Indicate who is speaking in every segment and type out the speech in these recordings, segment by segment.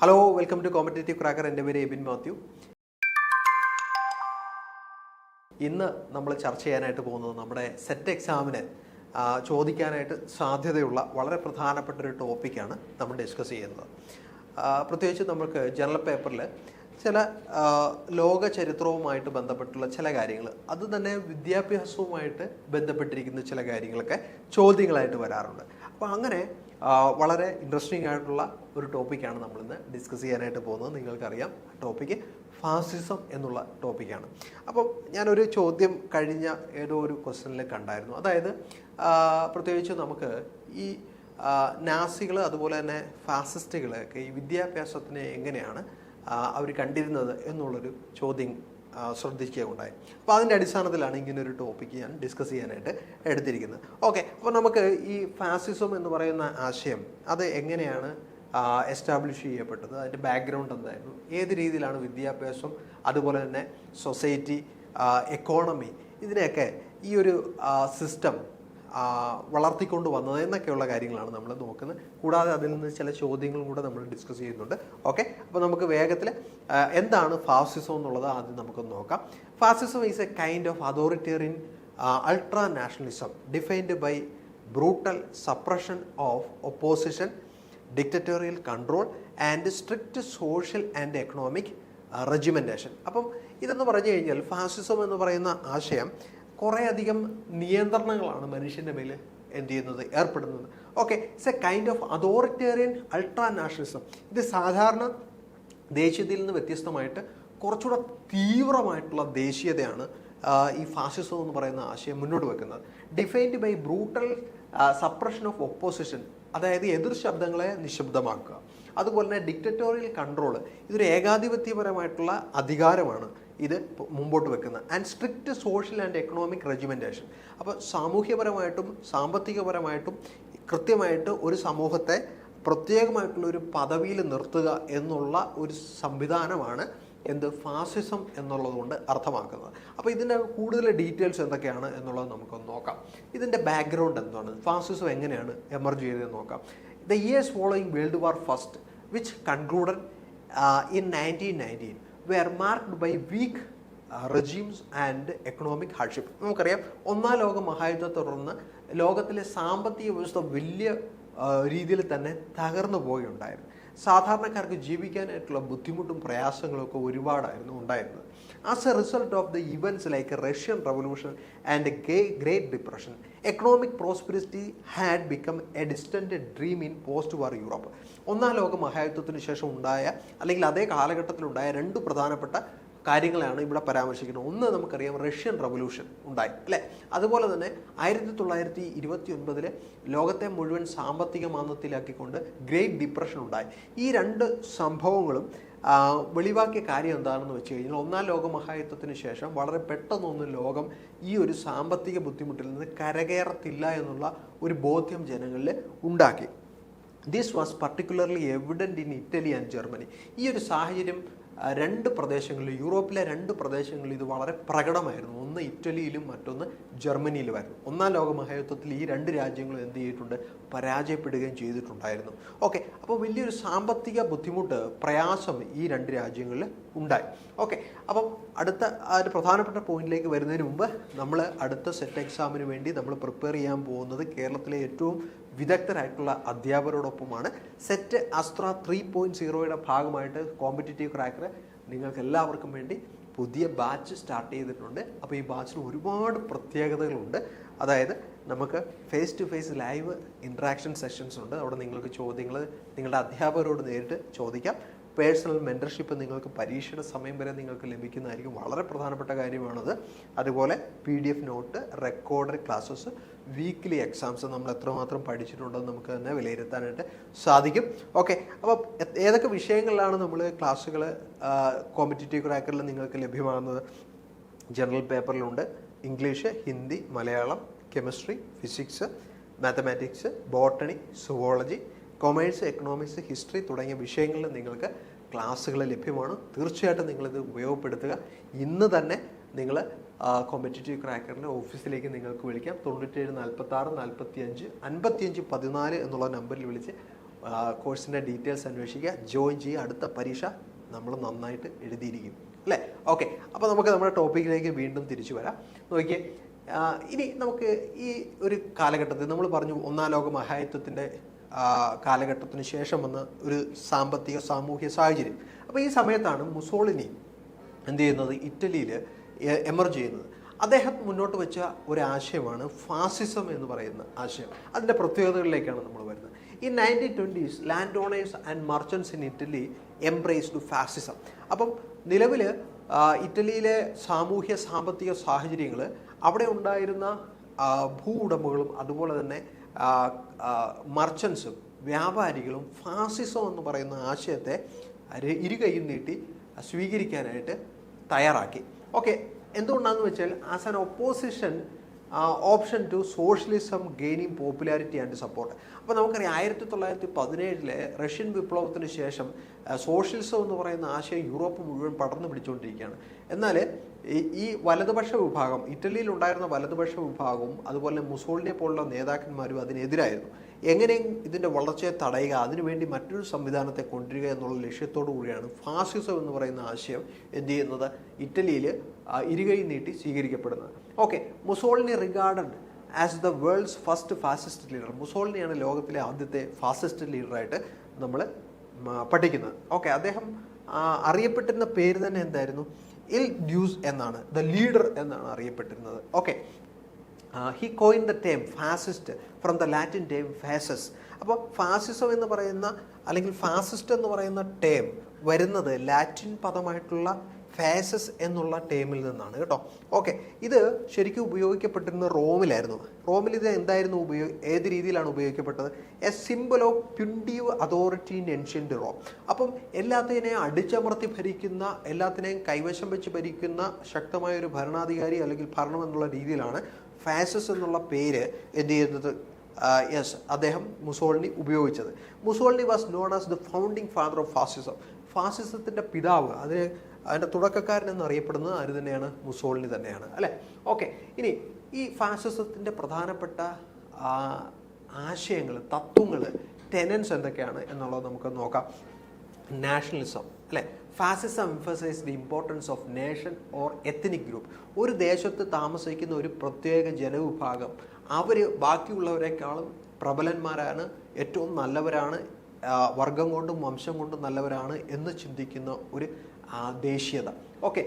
Speaker 1: Hello welcome to competitive cracker എന്റെ പേര് എബിൻ മാത്യു. ഇന്ന് നമ്മൾ ചർച്ച ചെയ്യാനായിട്ട് പോകുന്നത് നമ്മുടെ സെറ്റ് എക്സാമിന് ചോദിക്കാനായിട്ട് സാധ്യതയുള്ള വളരെ പ്രധാനപ്പെട്ട ഒരു ടോപ്പിക്കാണ് നമ്മൾ ഡിസ്കസ് ചെയ്യുന്നത്. പ്രത്യേകിച്ച് നമുക്ക് ജനറൽ പേപ്പറിൽ ചില ലോക ചരിത്രവുമായിട്ട് ബന്ധപ്പെട്ടുള്ള ചില കാര്യങ്ങൾ അത് തന്നെ വിദ്യാഭ്യാസവുമായിട്ട് ബന്ധപ്പെട്ടിരിക്കുന്ന ചില കാര്യങ്ങളൊക്കെ ചോദ്യങ്ങളായിട്ട് വരാറുണ്ട്. അപ്പോൾ അങ്ങനെ വളരെ ഇൻട്രസ്റ്റിംഗ് ആയിട്ടുള്ള ഒരു ടോപ്പിക്കാണ് നമ്മളിന്ന് ഡിസ്കസ് ചെയ്യാനായിട്ട് പോകുന്നത്. നിങ്ങൾക്കറിയാം ടോപ്പിക്ക് ഫാസിസം എന്നുള്ള ടോപ്പിക്കാണ് അപ്പം ഞാനൊരു ചോദ്യം കഴിഞ്ഞ ഏതോ ഒരു ക്വസ്റ്റനിൽ കണ്ടായിരുന്നു. അതായത് പ്രത്യേകിച്ച് നമുക്ക് ഈ നാസികൾ അതുപോലെ തന്നെ ഫാസിസ്റ്റുകളൊക്കെ ഈ വിദ്യാഭ്യാസത്തിനെ എങ്ങനെയാണ് അവർ കണ്ടിരുന്നത് എന്നുള്ളൊരു ചോദ്യം ശ്രദ്ധിക്കുകയുണ്ടായി. അപ്പോൾ അതിന്റെ അടിസ്ഥാനത്തിലാണ് ഇങ്ങനെ ഒരു ടോപ്പിക്ക് ഞാൻ ഡിസ്കസ് ചെയ്യാനായിട്ട് എടുത്തിരിക്കുന്നത്. ഓക്കെ അപ്പോൾ നമുക്ക് ഈ ഫാസിസം എന്ന് പറയുന്ന ആശയം അത് എങ്ങനെയാണ് എസ്റ്റാബ്ലിഷ് ചെയ്യപ്പെട്ടത്? അതിന്റെ ബാക്ക്ഗ്രൗണ്ട് എന്തായിരുന്നു? ഏത് രീതിയിലാണ് വിദ്യാഭ്യാസം അതുപോലെ തന്നെ സൊസൈറ്റി എക്കോണമി ഇതിനെയൊക്കെ ഈ ഒരു സിസ്റ്റം വളർത്തിക്കൊണ്ട് വന്നത് എന്നൊക്കെയുള്ള കാര്യങ്ങളാണ് നമ്മൾ നോക്കുന്നത്. കൂടാതെ അതിൽ നിന്ന് ചില ചോദ്യങ്ങളും കൂടെ നമ്മൾ ഡിസ്കസ് ചെയ്യുന്നുണ്ട്. ഓക്കെ അപ്പോൾ നമുക്ക് വേഗത്തിൽ എന്താണ് ഫാസിസം എന്നുള്ളത് ആദ്യം നമുക്ക് നോക്കാം. Fascism is a kind of authoritarian ultra nationalism defined by brutal suppression of opposition dictatorial control and strict social and economic regimentation അപ്പം ഇതെന്ന് പറഞ്ഞു കഴിഞ്ഞാൽ ഫാസിസം എന്ന് പറയുന്ന ആശയം കുറേയധികം നിയന്ത്രണങ്ങളാണ് മനുഷ്യന്റെ മേൽ എന്ത് ചെയ്യുന്നത്? ഏർപ്പെടുന്നത്. Okay it's a kind of authoritarian ultra nationalism ഇത് സാധാരണ ദേശീയതയിൽ നിന്ന് വ്യത്യസ്തമായിട്ട് കുറച്ചുകൂടെ തീവ്രമായിട്ടുള്ള ദേശീയതയാണ് ഈ ഫാസിസം എന്ന് പറയുന്ന ആശയം മുന്നോട്ട് വെക്കുന്നത്. Defined by brutal suppression of opposition അതായത് എതിർ ശബ്ദങ്ങളെ നിശബ്ദമാക്കുക. അതുപോലെ തന്നെ ഡിക്റ്ററ്റോറിയൽ കൺട്രോൾ ഇതൊരു ഏകാധിപത്യപരമായിട്ടുള്ള അധികാരമാണ്. ഇത് മുമ്പോട്ട് വെക്കുന്നത് and strict social and economic regimentation അപ്പോൾ സാമൂഹ്യപരമായിട്ടും സാമ്പത്തികപരമായിട്ടും കൃത്യമായിട്ട് ഒരു സമൂഹത്തെ പ്രത്യേകമായിട്ടുള്ള ഒരു പദവിയിൽ നിർത്തുക എന്നുള്ള ഒരു സംവിധാനമാണ് എന്ത് ഫാസിസം എന്നുള്ളതുകൊണ്ട് അർത്ഥമാക്കുന്നത്. അപ്പോൾ ഇതിന്റെ കൂടുതൽ ഡീറ്റെയിൽസ് എന്തൊക്കെയാണ് എന്നുള്ളത് നമുക്കൊന്ന് നോക്കാം. ഇതിന്റെ ബാക്ക്ഗ്രൗണ്ട് എന്താണ്? ഫാസിസം എങ്ങനെയാണ് എമർജ് ചെയ്തതെന്ന് നോക്കാം. The years following World War first which concluded in nineteen nineteen were marked by weak regimes and economic hardship നമുക്കറിയാം ഒന്നാം ലോക മഹായുദ്ധത്തെ തുടർന്ന് ലോകത്തിലെ സാമ്പത്തിക വ്യവസ്ഥ വലിയ രീതിയിൽ തന്നെ തകർന്നു പോവുകയുണ്ടായിരുന്നു സാധാരണക്കാർക്ക് ജീവിക്കാനായിട്ടുള്ള ബുദ്ധിമുട്ടും പ്രയാസങ്ങളും ഒക്കെ ഒരുപാടായിരുന്നു ഉണ്ടായിരുന്നത്. As a result of the events like Russian Revolution and gay Great Depression economic prosperity had become a distant dream in post war Europe ഒന്നാം ലോക മഹായുദ്ധത്തിന് ശേഷം ഉണ്ടായ അല്ലെങ്കിൽ അതേ കാലഘട്ടത്തിലുണ്ടായ രണ്ട് പ്രധാനപ്പെട്ട കാര്യങ്ങളാണ് ഇവിടെ പരാമർശിക്കുന്നത്. ഒന്ന് നമുക്കറിയാം റഷ്യൻ റവല്യൂഷൻ ഉണ്ടായി അല്ലേ? അതുപോലെ തന്നെ ആയിരത്തി തൊള്ളായിരത്തി ഇരുപത്തി ഒൻപതിലെ ലോകത്തെ മുഴുവൻ സാമ്പത്തിക മാന്ദ്യത്തിലാക്കിക്കൊണ്ട് ഗ്രേറ്റ് ഡിപ്രഷൻ ഉണ്ടായി. ഈ രണ്ട് സംഭവങ്ങളും വെളിവാക്കിയ കാര്യം എന്താണെന്ന് വെച്ച് കഴിഞ്ഞാൽ ഒന്നാം ലോക മഹായുദ്ധത്തിന് ശേഷം വളരെ പെട്ടെന്നൊന്നും ലോകം ഈ ഒരു സാമ്പത്തിക ബുദ്ധിമുട്ടിൽ നിന്ന് കരകയറത്തില്ല എന്നുള്ള ഒരു ബോധ്യം ജനങ്ങളിൽ ഉണ്ടാക്കി. This was particularly evident in Italy and Germany ഈ ഒരു സാഹചര്യം രണ്ട് പ്രദേശങ്ങളിൽ യൂറോപ്പിലെ രണ്ട് പ്രദേശങ്ങളിൽ ഇത് വളരെ പ്രകടമായിരുന്നു. ഒന്ന് ഇറ്റലിയിലും മറ്റൊന്ന് ജർമ്മനിയിലുമായിരുന്നു. ഒന്നാം ലോക മഹായുദ്ധത്തിൽ ഈ രണ്ട് രാജ്യങ്ങളും എന്ത് ചെയ്തിട്ടുണ്ട്? പരാജയപ്പെടുകയും ചെയ്തിട്ടുണ്ടായിരുന്നു. ഓക്കെ അപ്പോൾ വലിയൊരു സാമ്പത്തിക ബുദ്ധിമുട്ട് പ്രയാസം ഈ രണ്ട് രാജ്യങ്ങളിൽ ഉണ്ടായി. ഓക്കെ അപ്പം അടുത്ത ഒരു പ്രധാനപ്പെട്ട പോയിന്റിലേക്ക് വരുന്നതിന് മുമ്പ് നമ്മൾ അടുത്ത സെറ്റ് എക്സാമിന് വേണ്ടി നമ്മൾ പ്രിപ്പയർ ചെയ്യാൻ പോകുന്നത് കേരളത്തിലെ ഏറ്റവും വിദഗ്ധരായിട്ടുള്ള അധ്യാപകരോടൊപ്പമാണ്. സെറ്റ് അസ്ത്ര ത്രീ പോയിന്റ് സീറോയുടെ ഭാഗമായിട്ട് കോമ്പറ്റേറ്റീവ് ക്രാക്കർ നിങ്ങൾക്ക് എല്ലാവർക്കും വേണ്ടി പുതിയ ബാച്ച് സ്റ്റാർട്ട് ചെയ്തിട്ടുണ്ട്. അപ്പോൾ ഈ ബാച്ചിന് ഒരുപാട് പ്രത്യേകതകളുണ്ട്. അതായത് നമുക്ക് face to face live interaction sessions ഉണ്ട്. അവിടെ നിങ്ങൾക്ക് ചോദ്യങ്ങൾ നിങ്ങളുടെ അധ്യാപകരോട് നേരിട്ട് ചോദിക്കാം. പേഴ്സണൽ മെന്റർഷിപ്പ് നിങ്ങൾക്ക് പരീക്ഷയുടെ സമയം വരെ നിങ്ങൾക്ക് ലഭിക്കുന്നതായിരിക്കും. വളരെ പ്രധാനപ്പെട്ട കാര്യമാണത്. അതുപോലെ P D F note recorded classes weekly exams നമ്മൾ എത്രമാത്രം പഠിച്ചിട്ടുണ്ടെന്ന് നമുക്ക് തന്നെ വിലയിരുത്താനായിട്ട് സാധിക്കും. ഓക്കെ അപ്പോൾ ഏതൊക്കെ വിഷയങ്ങളിലാണ് നമ്മൾ ക്ലാസ്സുകൾ കോമ്പറ്റേറ്റീവ് ക്രാക്കറിൽ നിങ്ങൾക്ക് ലഭ്യമാകുന്നത്? General പേപ്പറിലുണ്ട്. English Hindi Malayalam chemistry physics mathematics botany zoology commerce economics history തുടങ്ങിയ വിഷയങ്ങളിൽ നിങ്ങൾക്ക് ക്ലാസ്സുകൾ ലഭ്യമാണ്. തീർച്ചയായിട്ടും നിങ്ങളിത് ഉപയോഗപ്പെടുത്തുക. ഇന്ന് തന്നെ നിങ്ങൾ കോമ്പറ്റേറ്റീവ് ക്രാക്കറിന്റെ ഓഫീസിലേക്ക് നിങ്ങൾക്ക് വിളിക്കാം. തൊണ്ണൂറ്റേഴ് നാൽപ്പത്തി ആറ് നാൽപ്പത്തി അഞ്ച് അൻപത്തിയഞ്ച് പതിനാല് എന്നുള്ള നമ്പറിൽ വിളിച്ച് കോഴ്സിന്റെ ഡീറ്റെയിൽസ് അന്വേഷിക്കുക. ജോയിൻ ചെയ്യുക. അടുത്ത പരീക്ഷ നമ്മൾ നന്നായിട്ട് എഴുതിയിരിക്കും. അല്ലേ? ഓക്കെ അപ്പോൾ നമുക്ക് നമ്മുടെ ടോപ്പിക്കിലേക്ക് വീണ്ടും തിരിച്ചു വരാം. നോക്കിയേ ഇനി നമുക്ക് ഈ ഒരു കാലഘട്ടത്തിൽ നമ്മൾ പറഞ്ഞു ഒന്നാം ലോക മഹായുദ്ധത്തിന്റെ കാലഘട്ടത്തിന് ശേഷം വന്ന ഒരു സാമ്പത്തിക സാമൂഹ്യ സാഹചര്യം. അപ്പോൾ ഈ സമയത്താണ് മുസോളിനി എന്ത് ചെയ്യുന്നത്? ഇറ്റലിയിൽ എമർജ് ചെയ്യുന്നത്. അദ്ദേഹം മുന്നോട്ട് വെച്ച ഒരു ആശയമാണ് ഫാസിസം എന്ന് പറയുന്ന ആശയം. അതിന്റെ പ്രത്യേകതകളിലേക്കാണ് നമ്മൾ വരുന്നത്. ഈ nineteen twenties land owners and merchants in Italy embraced fascism അപ്പം നിലവിൽ ഇറ്റലിയിലെ സാമൂഹ്യ സാമ്പത്തിക സാഹചര്യങ്ങൾ അവിടെ ഉണ്ടായിരുന്ന ഭൂ ഉടമകളും അതുപോലെ തന്നെ മർച്ചൻസും വ്യാപാരികളും ഫാസിസം എന്ന് പറയുന്ന ആശയത്തെ ഇരു ഇരുകൈയും നീട്ടി സ്വീകരിക്കാനായിട്ട് തയ്യാറാക്കി. ഓക്കെ എന്തുകൊണ്ടാണെന്ന് വെച്ചാൽ as an opposition option to socialism gaining popularity and support അപ്പോൾ നമുക്കറിയാം ആയിരത്തി തൊള്ളായിരത്തി പതിനേഴിലെ റഷ്യൻ വിപ്ലവത്തിന് ശേഷം സോഷ്യലിസം എന്ന് പറയുന്ന ആശയം യൂറോപ്പ് മുഴുവൻ പടർന്നു പിടിച്ചുകൊണ്ടിരിക്കുകയാണ്. എന്നാൽ ഈ- വലതുപക്ഷ വിഭാഗം ഇറ്റലിയിൽ ഉണ്ടായിരുന്ന വലതുപക്ഷ വിഭാഗവും അതുപോലെ മുസോളിനെ പോലുള്ള നേതാക്കന്മാരും അതിനെതിരായിരുന്നു. എങ്ങനെയും ഇതിന്റെ വളർച്ചയെ തടയുക അതിനുവേണ്ടി മറ്റൊരു സംവിധാനത്തെ കൊണ്ടുവരിക എന്നുള്ള ലക്ഷ്യത്തോടു കൂടിയാണ് ഫാസിസം എന്ന് പറയുന്ന ആശയം എന്ത് ചെയ്യുന്നത്? ഇറ്റലിയിൽ ഇരുകൈ നീട്ടി സ്വീകരിക്കപ്പെടുന്നത്. Okay Mussolini regarded as the world's first fascist leader മുസോളിനിയാണ് ലോകത്തിലെ ആദ്യത്തെ ഫാസിസ്റ്റ് ലീഡറായിട്ട് നമ്മൾ പഠിക്കുന്നത്. ഓക്കെ അദ്ദേഹം അറിയപ്പെട്ടിരുന്ന പേര് തന്നെ എന്തായിരുന്നു? ഇൽ ഡ്യൂസ് എന്നാണ്. ദ ലീഡർ എന്നാണ് അറിയപ്പെട്ടിരുന്നത്. Okay he coin the term fascist from the Latin term fasces അപ്പോൾ ഫാസിസം എന്ന് പറയുന്ന അല്ലെങ്കിൽ ഫാസിസ്റ്റ് എന്ന് പറയുന്ന ടേം വരുന്നത് ലാറ്റിൻ പദമായിട്ടുള്ള ഫാസസ് എന്നുള്ള ടേമിൽ നിന്നാണ് കേട്ടോ. ഓക്കെ ഇത് ശരിക്കും ഉപയോഗിക്കപ്പെട്ടിരുന്ന റോമിലായിരുന്നു. റോമിൽ ഇത് എന്തായിരുന്നു ഉപയോഗ ഏത് രീതിയിലാണ് ഉപയോഗിക്കപ്പെട്ടത്? A symbol of punitive authority in ancient Rome അപ്പം എല്ലാത്തിനെയും അടിച്ചമർത്തി ഭരിക്കുന്ന എല്ലാത്തിനെയും കൈവശം വെച്ച് ഭരിക്കുന്ന ശക്തമായ ഒരു ഭരണാധികാരി അല്ലെങ്കിൽ ഭരണം എന്നുള്ള രീതിയിലാണ് ഫാസസ് എന്നുള്ള പേര് എന്ത് ചെയ്യുന്നത്? യെസ് അദ്ദേഹം മുസോളിനി ഉപയോഗിച്ചത്. Mussolini was known as the founding father of fascism ഫാസിസത്തിന്റെ പിതാവ് അതിന് അതിന്റെ തുടക്കക്കാരൻ എന്നറിയപ്പെടുന്നത് ആര് തന്നെയാണ്? മുസോളിനി തന്നെയാണ്. അല്ലേ? ഓക്കെ. ഇനി ഈ ഫാസിസത്തിന്റെ പ്രധാനപ്പെട്ട ആശയങ്ങൾ തത്വങ്ങൾ ടെനൻസ് എന്തൊക്കെയാണ് എന്നുള്ളത് നമുക്ക് നോക്കാം. നാഷണലിസം അല്ലേ? Fascism emphasise the importance of nation or ethnic group ഒരു ദേശത്ത് താമസിക്കുന്ന ഒരു പ്രത്യേക ജനവിഭാഗം. അവർ ബാക്കിയുള്ളവരെക്കാളും പ്രബലന്മാരാണ് ഏറ്റവും നല്ലവരാണ് വർഗം കൊണ്ടും വംശം കൊണ്ടും നല്ലവരാണ് എന്ന് ചിന്തിക്കുന്ന ഒരു ദേശീയത okay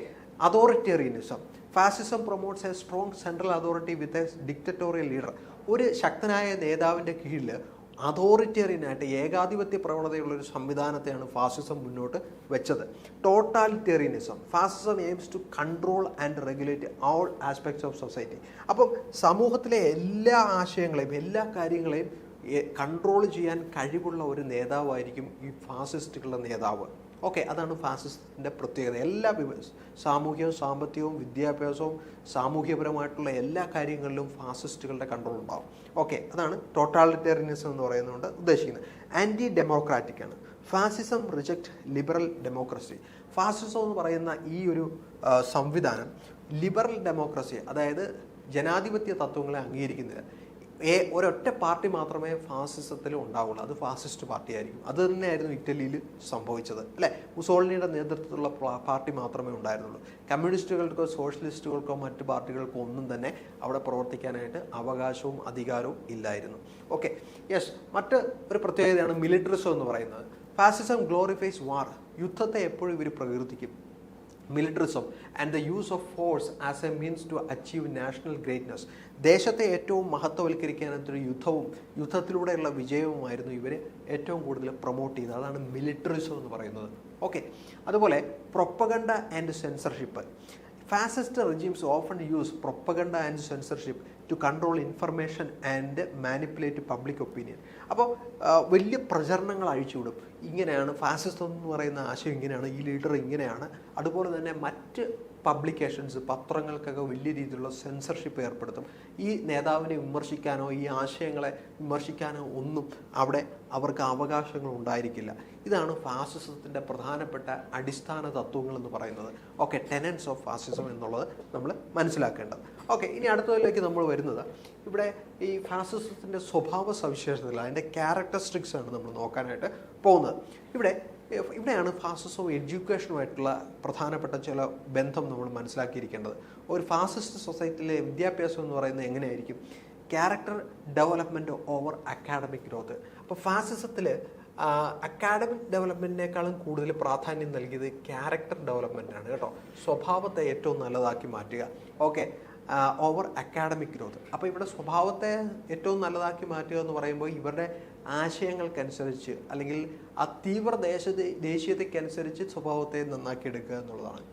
Speaker 1: authoritarianism fascism promotes a strong central authority with a dictatorial leader ഒരു ശക്തനായ നേതാവിന്റെ കീഴിൽ അതോറിറ്റേറിയനായിട്ട് ഏകാധിപത്യ പ്രവണതയുള്ള ഒരു സംവിധാനത്തെയാണ് ഫാസിസം മുന്നോട്ട് വെച്ചത്. Totalitarianism fascism aims to control and regulate all aspects of society അപ്പം സമൂഹത്തിലെ എല്ലാ ആശയങ്ങളെയും എല്ലാ കാര്യങ്ങളെയും കൺട്രോൾ ചെയ്യാൻ കഴിവുള്ള ഒരു നേതാവായിരിക്കും ഈ ഫാസിസ്റ്റുകളുടെ നേതാവ്. ഓക്കെ അതാണ് ഫാസിസത്തിന്റെ പ്രത്യേകത. എല്ലാ സാമൂഹികവും സാമ്പത്തികവും വിദ്യാഭ്യാസവും സാമൂഹ്യപരമായിട്ടുള്ള എല്ലാ കാര്യങ്ങളിലും ഫാസിസ്റ്റുകളുടെ കൺട്രോൾ ഉണ്ടാകും ഓക്കെ അതാണ് ടോട്ടാലിറ്റേറിയനിസം എന്ന് പറയുന്നതുകൊണ്ട് ഉദ്ദേശിക്കുന്നത്. ആന്റി ഡെമോക്രാറ്റിക് ആണ്. Fascism reject liberal democracy fascism എന്ന് പറയുന്ന ഈ ഒരു സംവിധാനം ലിബറൽ ഡെമോക്രസി അതായത് ജനാധിപത്യ തത്വങ്ങളെ അംഗീകരിക്കുന്നില്ല. ഏ ഒരൊറ്റ പാർട്ടി മാത്രമേ ഫാസിസത്തിൽ ഉണ്ടാവുള്ളൂ. അത് ഫാസിസ്റ്റ് പാർട്ടി ആയിരിക്കും അത് തന്നെയായിരുന്നു ഇറ്റലിയിൽ സംഭവിച്ചത്. അല്ലേ? മുസോളിനിയുടെ നേതൃത്വത്തിലുള്ള പാർട്ടി മാത്രമേ ഉണ്ടായിരുന്നുള്ളൂ. കമ്മ്യൂണിസ്റ്റുകൾക്കോ സോഷ്യലിസ്റ്റുകൾക്കോ മറ്റു പാർട്ടികൾക്കോ ഒന്നും തന്നെ അവിടെ പ്രവർത്തിക്കാനായിട്ട് അവകാശവും അധികാരവും ഇല്ലായിരുന്നു. ഓക്കെ. യെസ് മറ്റ് ഒരു പ്രത്യേകതയാണ് മിലിറ്ററിസം എന്ന് പറയുന്നത്. ഫാസിസം ഗ്ലോറിഫൈസ് വാർ യുദ്ധത്തെ എപ്പോഴും ഇവർ പ്രകീർത്തിക്കും. Militarism and the use of force as a means to achieve national greatness ദേശത്തെ ഏറ്റവും മഹത്വവൽക്കരിക്കാനത്തൊരു യുദ്ധവും യുദ്ധത്തിലൂടെയുള്ള വിജയവുമായിരുന്നു ഇവർ ഏറ്റവും കൂടുതൽ പ്രൊമോട്ട് ചെയ്തത്. അതാണ് മിലിറ്ററിസം എന്ന് പറയുന്നത്. ഓക്കെ അതുപോലെ propaganda and censorship fascist regimes often use propaganda and censorship to control information and manipulate public opinion അപ്പോൾ വലിയ പ്രചരണങ്ങൾ അഴിച്ചുവിടും ഇങ്ങനെയാണ് ഫാസിസം എന്ന് പറയുന്ന ആശയം ഇങ്ങനെയാണ് ഈ ലീഡർ ഇങ്ങനെയാണ്. അതുപോലെ തന്നെ മറ്റ് പബ്ലിക്കേഷൻസ് പത്രങ്ങൾക്കൊക്കെ വലിയ രീതിയിലുള്ള സെൻസർഷിപ്പ് ഏർപ്പെടുത്തും. ഈ നേതാവിനെ വിമർശിക്കാനോ ഈ ആശയങ്ങളെ വിമർശിക്കാനോ ഒന്നും അവിടെ അവർക്ക് അവകാശങ്ങൾ ഉണ്ടായിരിക്കില്ല. ഇതാണ് ഫാസിസത്തിന്റെ പ്രധാനപ്പെട്ട അടിസ്ഥാന തത്വങ്ങൾ എന്ന് പറയുന്നത്. ഓക്കെ ടെനൻസ് ഓഫ് ഫാസിസം എന്നുള്ളത് നമ്മൾ മനസ്സിലാക്കേണ്ടത്. ഓക്കെ ഇനി അടുത്തതിലേക്ക് നമ്മൾ വരുന്നത്. ഇവിടെ ഈ ഫാസിസത്തിന്റെ സ്വഭാവ സവിശേഷതകൾ അതിന്റെ ക്യാരക്ടറിസ്റ്റിക്സ് ആണ് നമ്മൾ നോക്കാനായിട്ട് പോകുന്നത്. ഇവിടെ ഇവിടെയാണ് ഫാസിസവും എഡ്യൂക്കേഷനുമായിട്ടുള്ള പ്രധാനപ്പെട്ട ചില ബന്ധം നമ്മൾ മനസ്സിലാക്കിയിരിക്കേണ്ടത്. ഒരു ഫാസിസ്റ്റ് സൊസൈറ്റിയിലെ വിദ്യാഭ്യാസം എന്ന് പറയുന്നത് എങ്ങനെയായിരിക്കും? Character development over academic growth. അപ്പോൾ ഫാസിസത്തിൽ അക്കാഡമിക് ഡെവലപ്മെന്റിനേക്കാളും കൂടുതൽ പ്രാധാന്യം നൽകിയത് ക്യാരക്ടർ ഡെവലപ്മെന്റാണ് കേട്ടോ. സ്വഭാവത്തെ ഏറ്റവും നല്ലതാക്കി മാറ്റുക. Okay over academic growth. അപ്പോൾ ഇവിടെ സ്വഭാവത്തെ ഏറ്റവും നല്ലതാക്കി മാറ്റുക എന്ന് പറയുമ്പോൾ ഇവരുടെ ആശയങ്ങൾക്കനുസരിച്ച് അല്ലെങ്കിൽ ആ തീവ്ര ദേശ ദേശീയതയ്ക്കനുസരിച്ച് സ്വഭാവത്തെ നന്നാക്കി എടുക്കുക എന്നുള്ളതാണ്.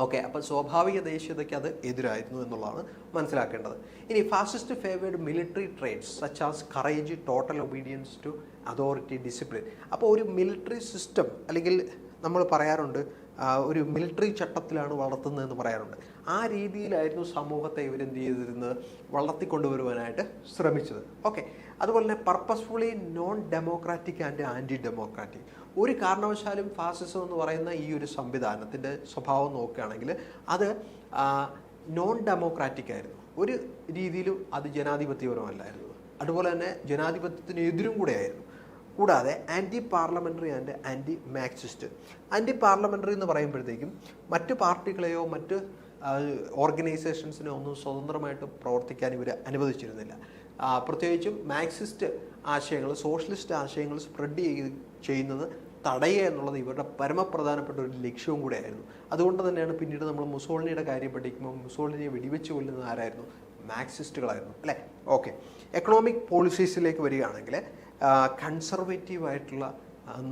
Speaker 1: ഓക്കെ അപ്പോൾ സ്വാഭാവിക ദേശീയതയ്ക്ക് അത് എതിരായിരുന്നു എന്നുള്ളതാണ് മനസ്സിലാക്കേണ്ടത്. ഇനി fascists favoured military traits such as courage total obedience to authority discipline അപ്പോൾ ഒരു മിലിറ്ററി സിസ്റ്റം അല്ലെങ്കിൽ നമ്മൾ പറയാറുണ്ട് ഒരു മിലിറ്ററി ചട്ടത്തിലാണ് വളർത്തുന്നതെന്ന് പറയാറുണ്ട്. ആ രീതിയിലായിരുന്നു സമൂഹത്തെ ഇവരെന്ത് ചെയ്തിരുന്നത്? വളർത്തിക്കൊണ്ടുവരുവാനായിട്ട് ശ്രമിച്ചത്. ഓക്കെ അതുപോലെ തന്നെ purposefully non democratic and anti democratic ഒരു കാരണവശാലും ഫാസിസം എന്ന് പറയുന്ന ഈ ഒരു സംവിധാനത്തിന്റെ സ്വഭാവം നോക്കുകയാണെങ്കിൽ അത് നോൺ ഡെമോക്രാറ്റിക് ആയിരുന്നു. ഒരു രീതിയിലും അത് ജനാധിപത്യപരമല്ലായിരുന്നു. അതുപോലെ തന്നെ ജനാധിപത്യത്തിന് എതിരും കൂടെ ആയിരുന്നു. കൂടാതെ anti parliamentary and anti Marxist anti parliamentary എന്ന് പറയുമ്പോഴത്തേക്കും മറ്റ് പാർട്ടികളെയോ മറ്റ് ഓർഗനൈസേഷൻസിനെയോ ഒന്നും സ്വതന്ത്രമായിട്ട് പ്രവർത്തിക്കാൻ ഇവർ അനുവദിച്ചിരുന്നില്ല. പ്രത്യേകിച്ചും മാക്സിസ്റ്റ് ആശയങ്ങൾ സോഷ്യലിസ്റ്റ് ആശയങ്ങൾ സ്പ്രെഡ് ചെയ്യുന്നത് തടയുക എന്നുള്ളത് ഇവരുടെ പരമപ്രധാനപ്പെട്ട ഒരു ലക്ഷ്യവും കൂടെയായിരുന്നു. അതുകൊണ്ട് തന്നെയാണ് പിന്നീട് നമ്മൾ മുസോളിനിയുടെ കാര്യം പഠിക്കുമ്പോൾ മുസോളിനിയെ വെടിവെച്ച് കൊല്ലുന്നത് ആരായിരുന്നു? മാക്സിസ്റ്റുകളായിരുന്നു അല്ലേ? ഓക്കെ. എക്കണോമിക് പോളിസീസിലേക്ക് വരികയാണെങ്കിൽ കൺസർവേറ്റീവ് ആയിട്ടുള്ള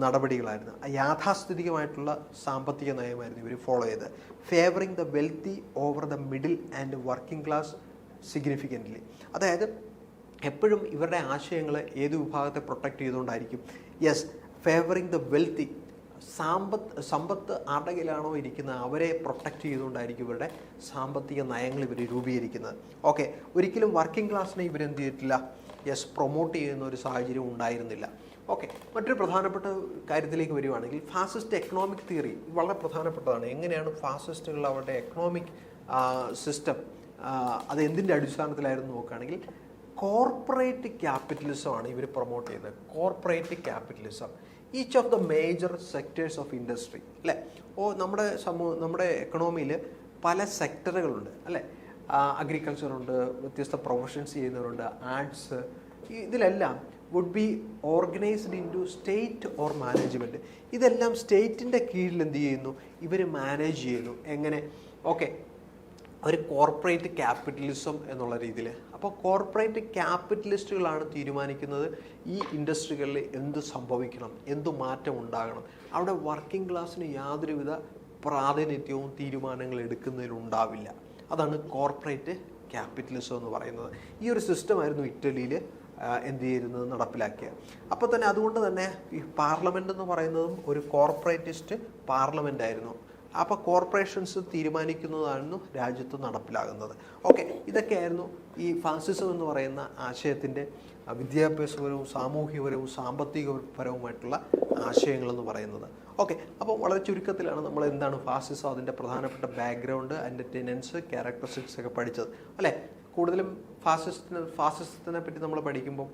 Speaker 1: നടപടികളായിരുന്നു. യാഥാസ്ഥിതികമായിട്ടുള്ള സാമ്പത്തിക നയമായിരുന്നു ഇവർ ഫോളോ ചെയ്തത്. Favouring the wealthy over the middle and working class significantly അതായത് എപ്പോഴും ഇവരുടെ ആശയങ്ങൾ ഏത് വിഭാഗത്തെ പ്രൊട്ടക്റ്റ് ചെയ്തുകൊണ്ടായിരിക്കും? യെസ് ഫേവറിങ് ദ വെൽത്തി സാമ്പത്ത് സമ്പത്ത് ആരുടെ കയ്യിലാണോ ഇരിക്കുന്നത് അവരെ പ്രൊട്ടക്റ്റ് ചെയ്തുകൊണ്ടായിരിക്കും ഇവരുടെ സാമ്പത്തിക നയങ്ങൾ ഇവർ രൂപീകരിക്കുന്നത്. ഓക്കെ ഒരിക്കലും വർക്കിംഗ് ക്ലാസ്സിനെ ഇവരെന്ത് ചെയ്തിട്ടില്ല? യെസ് പ്രൊമോട്ട് ചെയ്യുന്ന ഒരു സാഹചര്യം ഉണ്ടായിരുന്നില്ല. ഓക്കെ മറ്റൊരു പ്രധാനപ്പെട്ട കാര്യത്തിലേക്ക് വരികയാണെങ്കിൽ ഫാസിസ്റ്റ് എക്കണോമിക് തിയറി വളരെ പ്രധാനപ്പെട്ടതാണ്. എങ്ങനെയാണ് ഫാസിസ്റ്റുകൾ അവരുടെ എക്കണോമിക് സിസ്റ്റം അത് എന്തിന്റെ അടിസ്ഥാനത്തിലായിരുന്നു നോക്കുകയാണെങ്കിൽ കോർപ്പറേറ്റ് ക്യാപിറ്റലിസമാണ് ഇവർ പ്രൊമോട്ട് ചെയ്യുന്നത്. Corporate capitalism each of the major sectors of industry അല്ലേ? ഓ നമ്മുടെ സമൂഹ നമ്മുടെ എക്കണോമിയിൽ പല സെക്ടറുകളുണ്ട് അല്ലേ? അഗ്രികൾച്ചറുണ്ട് വ്യത്യസ്ത പ്രൊഫഷൻസ് ചെയ്യുന്നവരുണ്ട് ആർട്സ് ഇതിലെല്ലാം would be organised into state or management ഇതെല്ലാം സ്റ്റേറ്റിന്റെ കീഴിൽ എന്ത് ചെയ്യുന്നു? ഇവർ മാനേജ് ചെയ്യുന്നു. എങ്ങനെ? ഓക്കെ. ഒരു കോർപ്പറേറ്റ് ക്യാപിറ്റലിസം എന്നുള്ള രീതിയിൽ. അപ്പോൾ കോർപ്പറേറ്റ് ക്യാപിറ്റലിസ്റ്റുകളാണ് തീരുമാനിക്കുന്നത് ഈ ഇൻഡസ്ട്രികളിൽ എന്ത് സംഭവിക്കണം? എന്ത് മാറ്റം ഉണ്ടാകണം? അവിടെ വർക്കിംഗ് ക്ലാസ്സിന് യാതൊരുവിധ പ്രാതിനിധ്യവും തീരുമാനങ്ങൾ എടുക്കുന്നതിലുണ്ടാവില്ല അതാണ് കോർപ്പറേറ്റ് ക്യാപിറ്റലിസം എന്ന് പറയുന്നത്. ഈ ഒരു സിസ്റ്റമായിരുന്നു ഇറ്റലിയിൽ എന്ത് ചെയ്യുന്നത് നടപ്പിലാക്കിയത് അപ്പോൾ തന്നെ അതുകൊണ്ട് തന്നെ ഈ പാർലമെന്റ് എന്ന് പറയുന്നതും ഒരു കോർപ്പറേറ്റിസ്റ്റ് പാർലമെന്റ് ആയിരുന്നു. അപ്പോൾ കോർപ്പറേഷൻസ് തീരുമാനിക്കുന്നതായിരുന്നു രാജ്യത്ത് നടപ്പിലാകുന്നത്. ഓക്കെ ഇതൊക്കെയായിരുന്നു ഈ ഫാസിസം എന്ന് പറയുന്ന ആശയത്തിന്റെ വിദ്യാഭ്യാസപരവും സാമൂഹികപരവും സാമ്പത്തികപരവുമായിട്ടുള്ള ആശയങ്ങളെന്ന് പറയുന്നത്. ഓക്കെ അപ്പോൾ വളരെ ചുരുക്കത്തിലാണ് നമ്മൾ എന്താണ് ഫാസിസം അതിന്റെ പ്രധാനപ്പെട്ട ബാക്ക്ഗ്രൗണ്ട് അതിന്റെ ടെനൻസ് ക്യാരക്ടറിസ്റ്റിക്സ് ഒക്കെ പഠിച്ചത്. അല്ലേ? കൂടുതലും ഫാസിസ്റ്റിനെ ഫാസിസത്തിനെ പറ്റി നമ്മൾ പഠിക്കുമ്പോൾ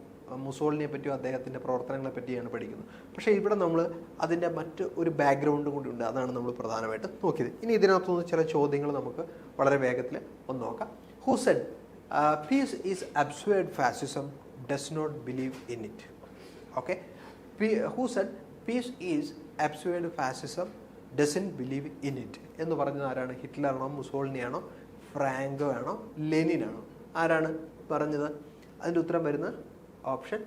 Speaker 1: മുസോളിനെ പറ്റിയും അദ്ദേഹത്തിന്റെ പ്രവർത്തനങ്ങളെ പറ്റിയാണ് പഠിക്കുന്നത്. പക്ഷേ ഇവിടെ നമ്മൾ അതിന്റെ മറ്റ് ഒരു ബാക്ക്ഗ്രൗണ്ടും കൂടി ഉണ്ട്. അതാണ് നമ്മൾ പ്രധാനമായിട്ട് നോക്കിയത്. ഇനി ഇതിനകത്തുനിന്ന് ചില ചോദ്യങ്ങൾ നമുക്ക് വളരെ വേഗത്തിൽ ഒന്ന് നോക്കാം. Who peace is absurd fascism does not believe in it okay who said peace is absurd fascism doesn't believe in it എന്ന് പറഞ്ഞത് ആരാണ്? ഹിറ്റ്ലറാണോ മുസോളിനിയാണോ? ഫ്രാങ്കോ ആണോ? ലെനിനാണോ ആരാണ് പറഞ്ഞത്? അതിന്റെ ഉത്തരം വരുന്ന ഓപ്ഷൻ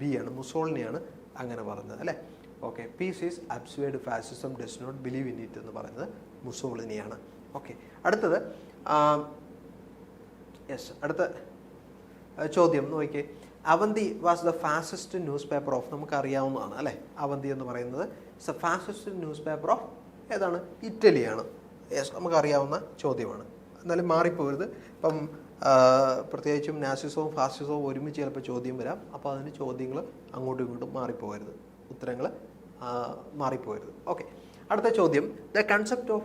Speaker 1: ബി ആണ് മുസോളിനിയാണ് അങ്ങനെ പറഞ്ഞത് അല്ലേ? Okay peace is absurd fascism does not believe in it എന്ന് പറയുന്നത് മുസോളിനിയാണ്. ഓക്കെ അടുത്തത് യെസ് അടുത്ത ചോദ്യം നോക്കി Avanti was the fascist newspaper of നമുക്ക് അറിയാവുന്നതാണ് അല്ലേ? അവന്തി എന്ന് പറയുന്നത് it's a fascist newspaper of ഏതാണ്? ഇറ്റലിയാണ്. യെസ് നമുക്കറിയാവുന്ന ചോദ്യമാണ്. എന്നാലും മാറിപ്പോരുത്. ഇപ്പം പ്രത്യേകിച്ചും നാസിസവും ഫാസിസവും ഒരുമിച്ച് ചിലപ്പോൾ ചോദ്യം വരാം. അപ്പോൾ അതിന് ചോദ്യങ്ങൾ അങ്ങോട്ടും ഇങ്ങോട്ടും മാറിപ്പോകരുത്. ഉത്തരങ്ങൾ മാറിപ്പോകരുത്. ഓക്കെ. അടുത്ത ചോദ്യം. The concept of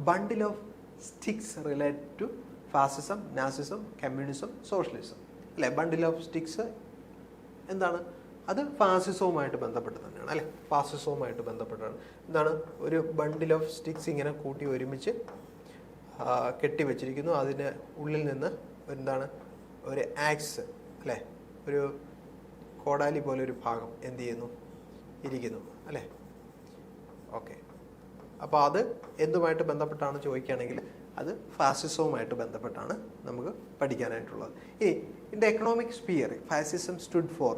Speaker 1: bundle of sticks relate to fascism Nazism communism socialism. അല്ലേ? ബണ്ടിൽ ഓഫ് സ്റ്റിക്സ് എന്താണ്? അത് ഫാസിസവുമായിട്ട് ബന്ധപ്പെട്ട് തന്നെയാണ്. അല്ലേ? ഫാസിസവുമായിട്ട് ബന്ധപ്പെട്ടാണ് എന്താണ്? ഒരു ബണ്ടിൽ ഓഫ് സ്റ്റിക്സ് ഇങ്ങനെ കൂട്ടി ഒരുമിച്ച് കെട്ടിവെച്ചിരിക്കുന്നു. അതിന് ഉള്ളിൽ നിന്ന് എന്താണ് ഒരു ആക്സ് അല്ലേ? ഒരു കോടാലി പോലെ ഒരു ഭാഗം എന്ത് ചെയ്യുന്നു? ഇരിക്കുന്നു അല്ലേ? ഓക്കെ അപ്പോൾ അത് എന്തുമായിട്ട് ബന്ധപ്പെട്ടാണ് ചോദിക്കുകയാണെങ്കിൽ അത് ഫാസിസവുമായിട്ട് ബന്ധപ്പെട്ടാണ് നമുക്ക് പഠിക്കാനായിട്ടുള്ളത്. ഈ in economic sphere fascism stood for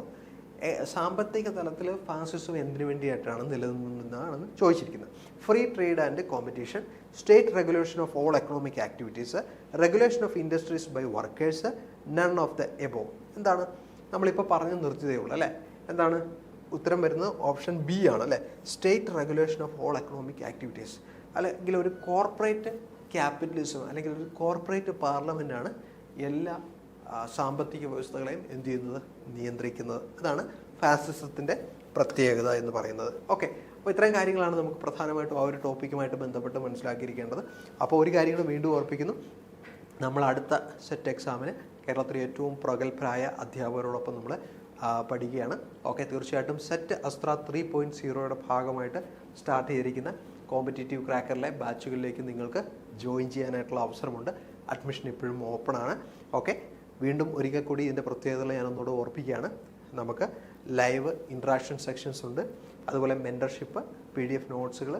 Speaker 1: സാമ്പത്തിക തലത്തിൽ ഫാസിസം എന്തിനു വേണ്ടിയിട്ടാണ് നിലനിന്നതെന്നാണ് ചോദിച്ചിരിക്കുന്നത്. Free trade and competition state regulation of all economic activities regulation of industries by workers none of the above എന്താണ്? നമ്മളിപ്പോൾ പറഞ്ഞു നിർത്തിയതേ ഉള്ളൂ അല്ലേ? എന്താണ്? ഉത്തരം വരുന്നത് ഓപ്ഷൻ ബി ആണ് അല്ലേ? State regulation of all economic activities അല്ലെങ്കിൽ ഒരു കോർപ്പറേറ്റ് ക്യാപിറ്റലിസം അല്ലെങ്കിൽ ഒരു കോർപ്പറേറ്റ് പാർലമെന്റാണ് എല്ലാ സാമ്പത്തിക വ്യവസ്ഥകളെയും എന്ത് ചെയ്യുന്നത്? നിയന്ത്രിക്കുന്നത്. അതാണ് ഫാസിസത്തിന്റെ പ്രത്യേകത എന്ന് പറയുന്നത്. ഓക്കെ. അപ്പോൾ ഇത്രയും കാര്യങ്ങളാണ് നമുക്ക് പ്രധാനമായിട്ടും ആ ഒരു ടോപ്പിക്കുമായിട്ട് ബന്ധപ്പെട്ട് മനസ്സിലാക്കിയിരിക്കേണ്ടത്. അപ്പോൾ ഒരു കാര്യങ്ങൾ വീണ്ടും ഓർപ്പിക്കുന്നു. നമ്മൾ അടുത്ത സെറ്റ് എക്സാമിന് കേരളത്തിലെ ഏറ്റവും പ്രഗത്ഭരായ അധ്യാപകരോടൊപ്പം നമ്മൾ പഠിക്കുകയാണ്. ഓക്കെ. തീർച്ചയായിട്ടും സെറ്റ് അസ്ത്ര ത്രീ പോയിന്റ് സീറോയുടെ ഭാഗമായിട്ട് സ്റ്റാർട്ട് ചെയ്തിരിക്കുന്ന കോമ്പറ്റേറ്റീവ് ക്രാക്കറിലെ ബാച്ചുകളിലേക്ക് നിങ്ങൾക്ക് ജോയിൻ ചെയ്യാനായിട്ടുള്ള അവസരമുണ്ട്. അഡ്മിഷൻ ഇപ്പോഴും ഓപ്പൺ ആണ്. ഓക്കെ. വീണ്ടും ഒരിക്കൽ കൂടി ഇതിന്റെ പ്രത്യേകതകൾ ഞാൻ ഒന്നുകൂടെ ഓർപ്പിക്കുകയാണ്. നമുക്ക് ലൈവ് ഇൻട്രാക്ഷൻ സെക്ഷൻസ് ഉണ്ട്. അതുപോലെ മെന്റർഷിപ്പ് പി ഡി എഫ് നോട്ട്സുകൾ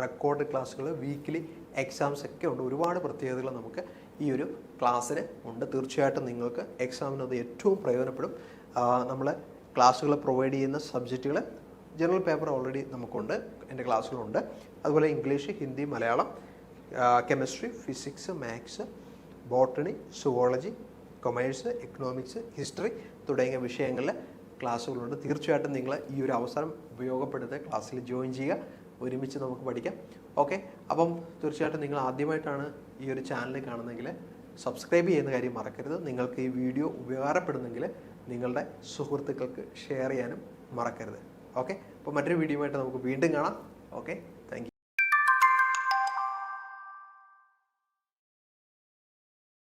Speaker 1: റെക്കോർഡ് ക്ലാസ്സുകൾ വീക്കിലി എക്സാംസ് ഒക്കെ ഉണ്ട്. ഒരുപാട് പ്രത്യേകതകൾ നമുക്ക് ഈ ഒരു ക്ലാസ്സിന് ഉണ്ട്. തീർച്ചയായിട്ടും നിങ്ങൾക്ക് എക്സാമിന് അത് ഏറ്റവും പ്രയോജനപ്പെടും. നമ്മൾ ക്ലാസ്സുകൾ പ്രൊവൈഡ് ചെയ്യുന്ന സബ്ജക്റ്റുകൾ ജനറൽ പേപ്പർ ഓൾറെഡി നമുക്കുണ്ട്. എന്റെ ക്ലാസ്സുകളുണ്ട് അതുപോലെ English Hindi Malayalam chemistry physics maths botany zoology commerce economics history തുടങ്ങിയ വിഷയങ്ങളിൽ ക്ലാസ്സുകളുണ്ട്. തീർച്ചയായിട്ടും നിങ്ങൾ ഈ ഒരു അവസരം ഉപയോഗപ്പെടുത്തി ക്ലാസ്സിൽ ജോയിൻ ചെയ്യുക. ഒരുമിച്ച് നമുക്ക് പഠിക്കാം. ഓക്കെ അപ്പം തീർച്ചയായിട്ടും നിങ്ങൾ ആദ്യമായിട്ടാണ് ഈ ഒരു ചാനൽ കാണുന്നതെങ്കിൽ സബ്സ്ക്രൈബ് ചെയ്യുന്ന കാര്യം മറക്കരുത്. നിങ്ങൾക്ക് ഈ വീഡിയോ ഉപകാരപ്പെടുന്നെങ്കിൽ നിങ്ങളുടെ സുഹൃത്തുക്കൾക്ക് ഷെയർ ചെയ്യാനും മറക്കരുത്. ഓക്കെ അപ്പോൾ മറ്റൊരു വീഡിയോ ആയിട്ട് നമുക്ക് വീണ്ടും കാണാം. ഓക്കെ